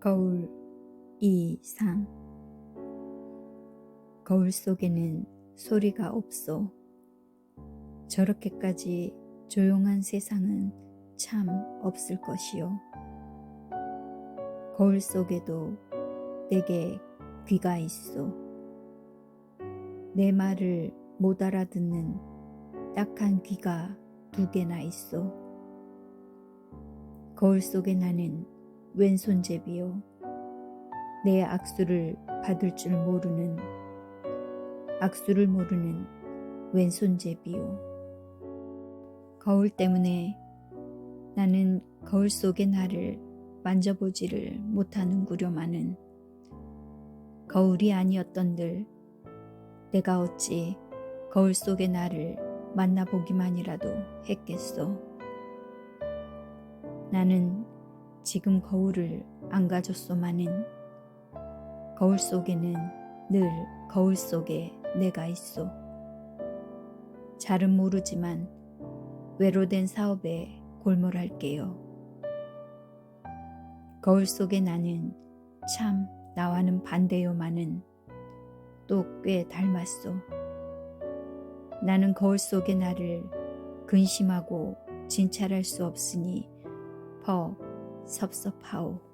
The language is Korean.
거울 이상 거울 속에는 소리가 없소. 저렇게까지 조용한 세상은 참 없을 것이요. 거울 속에도 내게 귀가 있소. 내 말을 못 알아듣는 딱한 귀가 두 개나 있소. 거울 속에 나는 왼손잡이요. 내 악수를 받을 줄 모르는 악수를 모르는 왼손잡이요. 거울 때문에 나는 거울 속의 나를 만져보지를 못하는구려마는 거울이 아니었던들 내가 어찌 거울 속의 나를 만나보기만이라도 했겠소. 나는 지금 거울을 안 가졌소마는 거울 속에는 늘 거울 속에 내가 있소. 잘은 모르지만 외로된 사업에 골몰할게요. 거울 속에 나는 참 나와는 반대요마는 또꽤 닮았소. 나는 거울 속의 나를 근심하고 진찰할 수 없으니 퍽 섭섭하오.